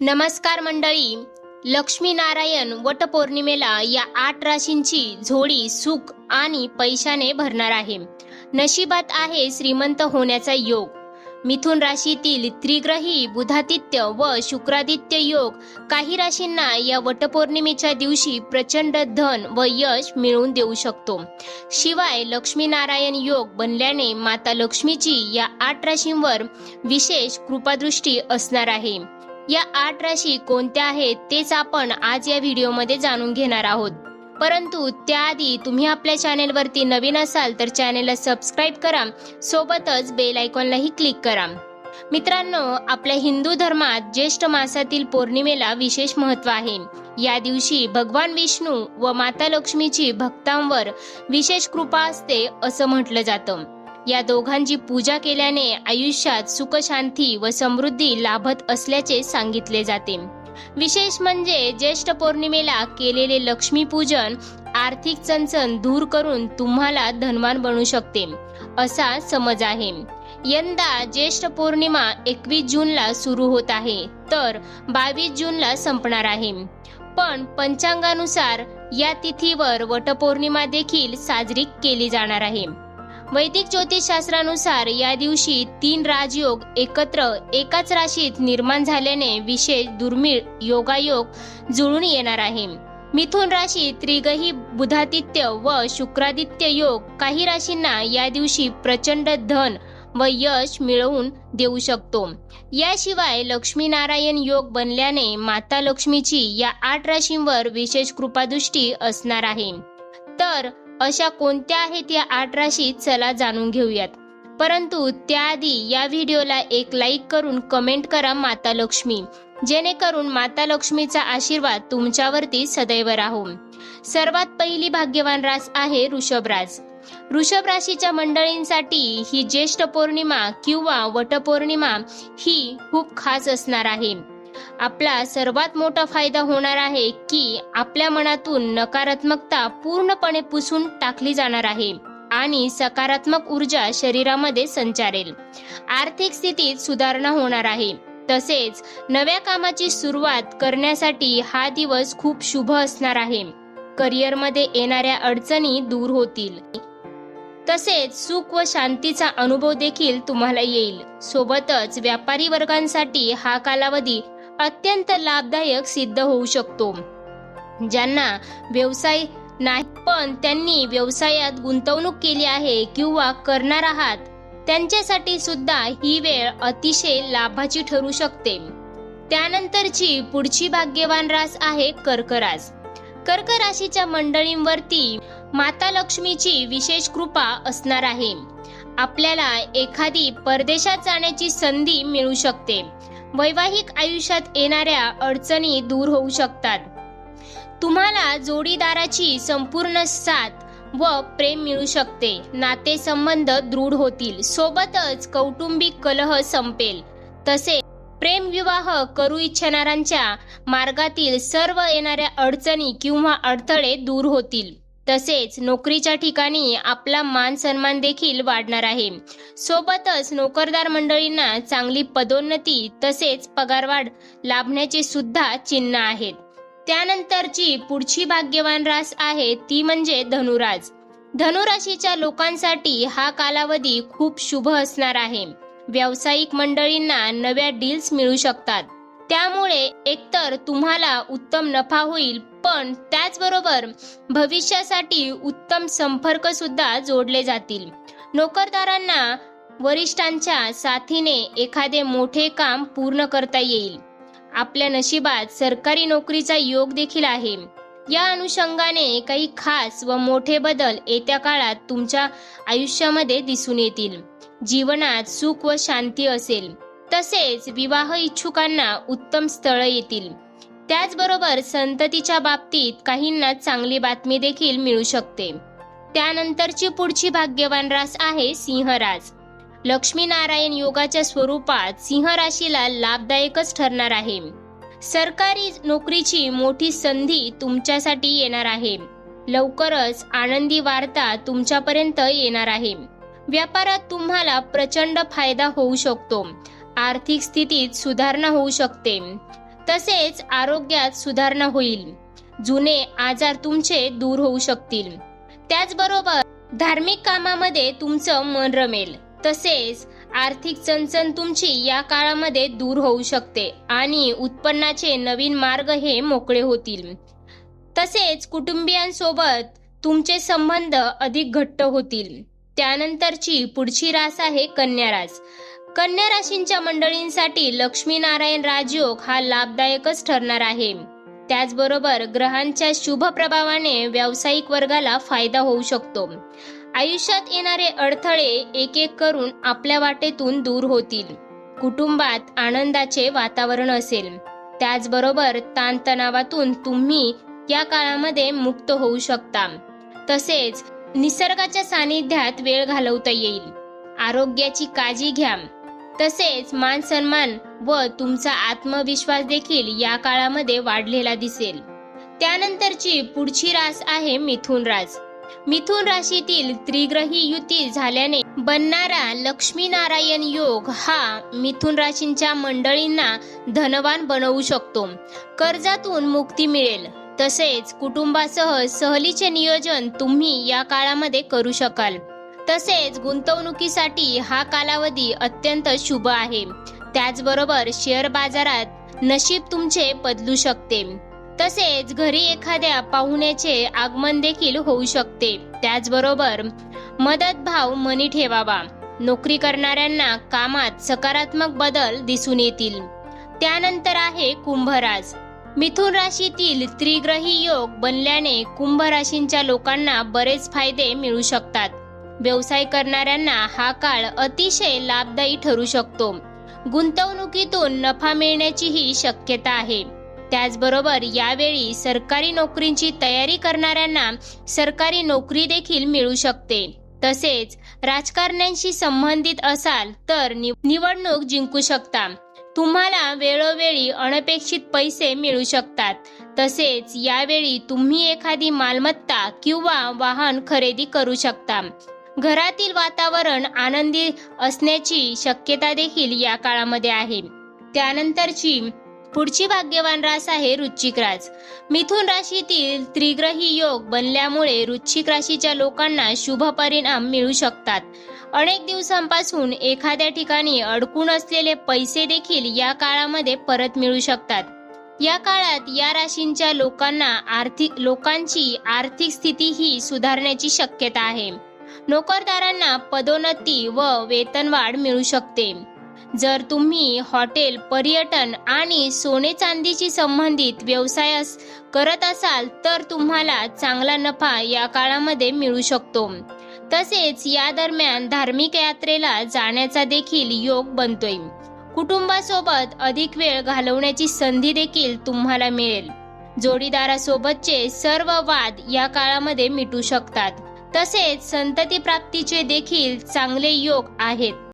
नमस्कार मंडळी. लक्ष्मी नारायण वटपौर्णिमेला या आठ राशींची झोडी सुख आणि पैशाने भरणार आहे. नशिबात आहे श्रीमंत होण्याचा योग. मिथुन राशीतील त्रिग्रही बुधादित्य व शुक्रादित्य योग काही राशींना या वटपौर्णिमेच्या दिवशी प्रचंड धन व यश मिळवून देऊ शकतो. शिवाय लक्ष्मीनारायण योग बनल्याने माता लक्ष्मीची या आठ राशींवर विशेष कृपादृष्टी असणार आहे. या आठ राशी कोणत्या आहेत तेच आपण आज या व्हिडिओमध्ये जाणून घेणार आहोत. परंतु त्याआधी तुम्ही आपल्या चॅनेलवरती नवीन असाल तर चॅनेलला सबस्क्राईब करा. सोबतच बेल आयकॉनलाही क्लिक करा. मित्रांनो आपल्या हिंदू धर्मात ज्येष्ठ मासातील पौर्णिमेला विशेष महत्त्व आहे. या दिवशी भगवान विष्णू व माता लक्ष्मीची भक्तांवर विशेष कृपा असते असं म्हटलं जातं. या दोघांची पूजा केल्याने आयुष्यात सुखशांती व समृद्धी लाभत असल्याचे सांगितले जाते. विशेष म्हणजे ज्येष्ठ पौर्णिमेला केलेले लक्ष्मीपूजन आर्थिक चणचण दूर करून तुम्हाला धनवान बनू शकते असा समज आहे. यंदा ज्येष्ठ पौर्णिमा एकवीस जूनला सुरू होत आहे तर बावीस जूनला संपणार आहे. पण पंचांगानुसार या तिथीवर वटपौर्णिमा देखील साजरी केली जाणार आहे. वैदिक ज्योतिषशास्त्रानुसार या दिवशी तीन राजयोग एकत्र एकाच राशीत निर्माण झाल्याने विशेष दुर्मिळ योगायोग जुळून येणार आहे. मिथुन राशी त्रिगही बुधादित्य व शुक्रादित्य योग काही राशींना या दिवशी प्रचंड धन व यश मिळवून देऊ शकतो. याशिवाय लक्ष्मीनारायण योग बनल्याने माता लक्ष्मीची या आठ राशींवर विशेष कृपादृष्टी असणार आहे. तर अशा कोणत्या आहेत या आठ राशी चला जाणून घेऊयात. परंतु त्याआधी या व्हिडिओला एक लाईक करून कमेंट करा माता लक्ष्मी. जेणेकरून माता लक्ष्मीचा आशीर्वाद तुमच्यावरती सदैव राहो. सर्वात पहिली भाग्यवान रास आहे ऋषभ राशीच्या मंडळींसाठी ही ज्येष्ठ पौर्णिमा किंवा वटपौर्णिमा ही खूप खास असणार आहे. आपला सर्वात मोठा फायदा होणार आहे की आपल्या मनातून नकारात्मकता पूर्णपणे पुसून टाकली जाणार आहे आणि सकारात्मक ऊर्जा शरीरामध्ये संचारेल. आर्थिक स्थितीत सुधारणा होणार आहे. तसेच नव्या कामाची सुरुवात करण्यासाठी हा दिवस खूप शुभ असणार आहे. करिअरमध्ये येणाऱ्या अडचणी दूर होतील. तसेच सुख व शांतीचा अनुभव देखील तुम्हाला येईल. सोबतच व्यापारी वर्गांसाठी हा कालावधी अत्यंत लाभदायक सिद्ध होऊ शकतो. ज्यांना व्यवसाय नाही पण त्यांनी व्यवसायात गुंतवणूक केली आहे किंवा करणार आहात त्यांच्यासाठी सुद्धा ही वेळ अतिशय लाभाची ठरू शकते. त्यानंतरची पुढची भाग्यवान रास आहे कर्करास. कर्क राशीच्या मंडळींवरती माता लक्ष्मीची विशेष कृपा असणार आहे. आपल्याला एखादी परदेशात जाण्याची संधी मिळू शकते. वैवाहिक आयुष्यात येणाऱ्या अडचणी दूर होऊ शकतात. तुम्हाला जोडीदाराची संपूर्ण साथ व प्रेम मिळू शकते. नातेसंबंध दृढ होतील. सोबतच कौटुंबिक कलह संपेल. तसे प्रेम विवाह करू इच्छिणाऱ्यांच्या मार्गातील सर्व येणाऱ्या अडचणी किंवा अडथळे दूर होतील. तसेच नोकरीच्या ठिकाणी आपला मान सन्मान देखील वाढणार आहे. सोबतच नोकरदार मंडळींना चांगली पदोन्नती तसेच पगारवाढ लाभण्याचे सुद्धा चिन्ह आहेत. त्यानंतरची पुढची भाग्यवान रास आहे ती म्हणजे धनुराज. धनुराशीच्या लोकांसाठी हा कालावधी खूप शुभ असणार आहे. व्यावसायिक मंडळींना नव्या डील्स मिळू शकतात. त्यामुळे एकतर तुम्हाला उत्तम नफा होईल पण त्याचबरोबर भविष्यासाठी उत्तम संपर्क सुद्धा जोडले जातील. नोकरदारांना वरिष्ठांच्या साथीने एखादे मोठे काम पूर्ण करता येईल. आपल्या नशिबात सरकारी नोकरीचा योग देखील आहे. या अनुषंगाने काही खास व मोठे बदल येत्या काळात तुमच्या आयुष्यामध्ये दिसून येतील. जीवनात सुख व शांती असेल. तसेच विवाह इच्छुकांना उत्तम स्थळ येतील. त्याचबरोबर संततीच्या बाबतीत काहींना चांगली बातमी देखील मिळू शकते. त्यानंतरची पुढची भाग्यवान रास आहे सिंहराज. लक्ष्मीनारायण योगाच्या स्वरूपात सिंह राशीला लाभदायकच ठरणार आहे. सरकारी नोकरीची मोठी संधी तुमच्यासाठी येणार आहे. लवकरच आनंदी वार्ता तुमच्यापर्यंत येणार आहे. व्यापारात तुम्हाला प्रचंड फायदा होऊ शकतो. आर्थिक स्थितीत सुधारणा होऊ शकते. तसेच आरोग्यात सुधारणा होईल. जुने आजार तुमचे दूर होऊ शकतील. त्याचबरोबर धार्मिक कामामध्ये तुमचं मन रमेल. तसेच आर्थिक चणचण तुमची या काळामध्ये दूर होऊ शकते आणि उत्पन्नाचे नवीन मार्ग हे मोकळे होतील. तसेच कुटुंबियांसोबत तुमचे संबंध अधिक घट्ट होतील. त्यानंतरची पुढची रास आहे कन्या रास कन्या राशींच्या मंडळींसाठी लक्ष्मीनारायण राजयोग हा लाभदायकच ठरणार आहे. त्याचबरोबर ग्रहांच्या शुभ प्रभावाने व्यावसायिक वर्गाला फायदा होऊ शकतो. आयुष्यात येणारे अडथळे एक एक करून आपल्या वाटेतून दूर होतील. कुटुंबात आनंदाचे वातावरण असेल. त्याचबरोबर ताणतणावातून तुम्ही या काळामध्ये मुक्त होऊ शकता. तसेच निसर्गाच्या सानिध्यात वेळ घालवता येईल. आरोग्याची काळजी घ्या. तसेच मान सन्मान व तुमचा आत्मविश्वास देखील या काळामध्ये वाढलेला दिसेल. त्यानंतरची पुढची रास आहे मिथुन रास मिथुन राशीतील त्रिग्रही युती झाल्याने बनणारा लक्ष्मीनारायण योग हा मिथुन राशींच्या मंडळींना धनवान बनवू शकतो. कर्जातून मुक्ती मिळेल. तसेच कुटुंबासह सहलीचे नियोजन तुम्ही या काळामध्ये करू शकाल. तसेच गुंतवणुकीसाठी हा कालावधी अत्यंत शुभ आहे. त्याचबरोबर शेअर बाजारात नशीब तुमचे बदलू शकते. तसेच घरी एखाद्या पाहुण्याचे आगमन देखील होऊ शकते. त्याचबरोबर मदत भाव मनी ठेवावा. नोकरी करणाऱ्यांना कामात सकारात्मक बदल दिसून येतील. त्यानंतर आहे कुंभराज मिथुन राशीतील त्रिग्रही योग बनल्याने कुंभ राशींच्या लोकांना बरेच फायदे मिळू शकतात. व्यवसाय करणाऱ्यांना हा काळ अतिशय लाभदायी ठरू शकतो. गुंतवणुकीतून नफा मिळण्याचीही शक्यता आहे. त्याचबरोबर यावेळी सरकारी नोकरींची तयारी करणाऱ्यांना सरकारी नोकरी देखील मिळू शकते. तसेच राजकारण्यांशी संबंधित असाल तर निवडणूक जिंकू शकता. तुम्हाला वेळोवेळी अनपेक्षित पैसे मिळू शकतात. तसेच यावेळी तुम्ही एखादी मालमत्ता किंवा वाहन खरेदी करू शकता. घरातील वातावरण आनंदी असण्याची शक्यता देखील या काळामध्ये आहे. त्यानंतरची पुढची भाग्यवान रास आहे वृश्चिक रास. मिथुन राशीतील त्रिग्रही योग बनल्यामुळे वृश्चिक राशीच्या लोकांना शुभ परिणाम मिळू शकतात. अनेक दिवसांपासून एखाद्या ठिकाणी अडकून असलेले पैसे देखील या काळामध्ये परत मिळू शकतात. या काळात या राशींच्या लोकांना आर्थिक लोकांची आर्थिक स्थिती ही सुधारण्याची शक्यता आहे. नोकरदारांना पदोन्नती व वेतनवाढ मिळू शकते. जर तुम्ही हॉटेल पर्यटन आणि सोने चांदीशी संबंधित व्यवसाय करत असाल तर तुम्हाला चांगला नफा या काळामध्ये मिळू शकतो. तसेच या दरम्यान धार्मिक यात्रेला जाण्याचा देखील योग बनतोय. कुटुंबासोबत अधिक वेळ घालवण्याची संधी देखील तुम्हाला मिळेल. जोडीदारासोबतचे सर्व वाद या काळामध्ये मिटू शकतात. तसेच संतती प्राप्तीचे देखील चांगले योग आहेत.